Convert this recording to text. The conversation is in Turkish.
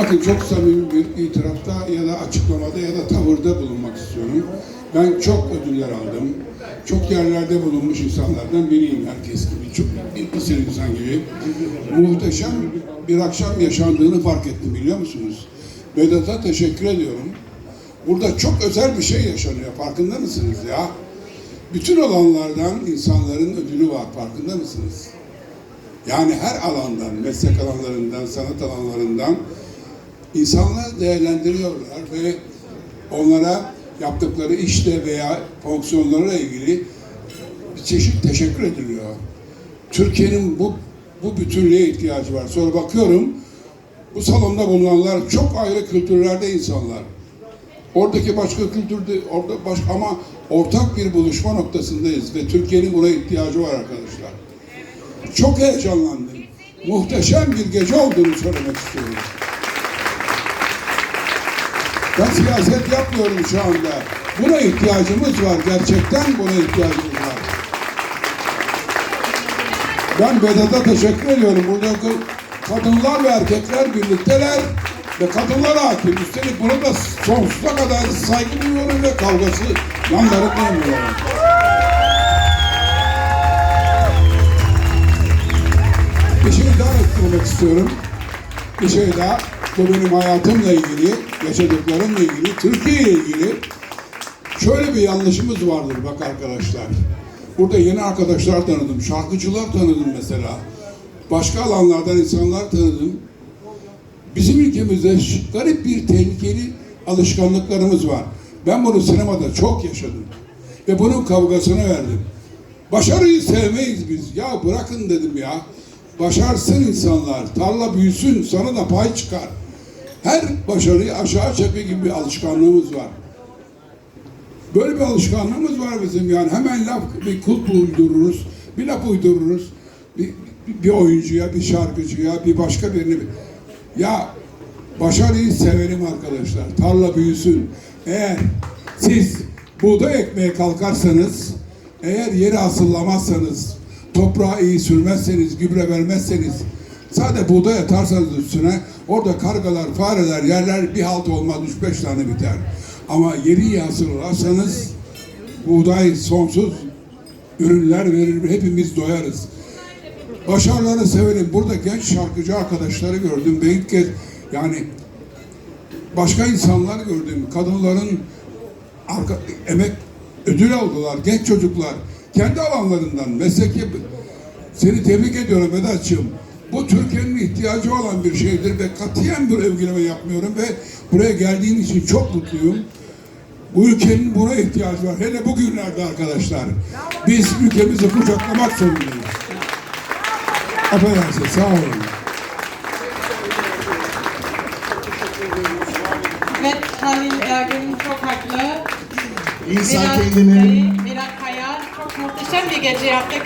Bakın çok samimi bir itirafta ya da açıklamada ya da tavırda bulunmak istiyorum. Ben çok ödüller aldım. Çok yerlerde bulunmuş insanlardan biriyim herkes gibi. Çok bir, insan gibi. Muhteşem bir akşam yaşandığını fark ettim biliyor musunuz? Vedat'a teşekkür ediyorum. Burada çok özel bir şey yaşanıyor. Farkında mısınız ya? Bütün alanlardan insanların ödülü var. Farkında mısınız? Yani her alandan, meslek alanlarından, sanat alanlarından insanlar değerlendiriyorlar ve onlara yaptıkları işte veya fonksiyonlarla ilgili bir çeşit teşekkür ediliyor. Türkiye'nin bu bu bütünlüğe ihtiyacı var. Sonra bakıyorum bu salonda bulunanlar çok ayrı kültürlerde insanlar. Oradaki başka kültürde orada baş, ama ortak bir buluşma noktasındayız ve Türkiye'nin buna ihtiyacı var arkadaşlar. Çok heyecanlandım. Muhteşem bir gece olduğunu söylemek istiyorum. Ben siyaset yapmıyorum şu anda. Buna ihtiyacımız var. Gerçekten buna ihtiyacımız var. Ben Vedat'a teşekkür ediyorum. Buradaki kadınlar ve erkekler birlikteler ve kadınlar hakim. Üstelik bunu da sonsuza kadar saygı duyuyorum ve kavgası yanları duymuyorum. Bir şey daha eklemek istiyorum. Bir şey daha. Bu benim hayatımla ilgili, yaşadıklarımla ilgili, Türkiye ile ilgili şöyle bir yanlışımız vardır bak arkadaşlar. Burada yeni arkadaşlar tanıdım, şarkıcılar tanıdım mesela. Başka alanlardan insanlar tanıdım. Bizim ülkemizde garip bir tehlikeli alışkanlıklarımız var. Ben bunu sinemada çok yaşadım. Ve bunun kavgasını verdim. Başarıyı sevmeyiz biz. Ya bırakın dedim ya. Başarsın insanlar. Tarla büyüsün. Sana da pay çıkar. Her başarıyı aşağı çekme gibi bir alışkanlığımız var. Böyle bir alışkanlığımız var bizim yani. Hemen laf, bir kulp uydururuz. Bir laf uydururuz. Bir, bir, oyuncuya, bir şarkıcıya, bir başka birine. Ya başarıyı sevelim arkadaşlar. Tarla büyüsün. Eğer siz buğday ekmeye kalkarsanız, eğer yeri asıllamazsanız, toprağı iyi sürmezseniz, gübre vermezseniz, sadece buğday atarsanız üstüne, orada kargalar, fareler yerler bir halt olmaz, üç beş tane biter. Ama yeri iyi hazırlarsanız, buğday sonsuz ürünler verir, hepimiz doyarız. Başarılarını severim. Burada genç şarkıcı arkadaşları gördüm. Ve ilk kez yani başka insanlar gördüm. Kadınların arka, emek ödül aldılar. Genç çocuklar. Kendi alanlarından meslek yap- Seni tebrik ediyorum Vedat'cığım. Bu Türkiye'nin ihtiyacı olan bir şeydir ve katiyen bir övgüleme yapmıyorum ve buraya geldiğin için çok mutluyum. Bu ülkenin buna ihtiyacı var. Hele bugünlerde arkadaşlar. Biz ülkemizi kucaklamak zorundayız. Affedersiniz, sağ olun. Evet, Halil Ergün çok haklı. İnsan Berat kendini Berat Kaya çok muhteşem bir gece yaptık.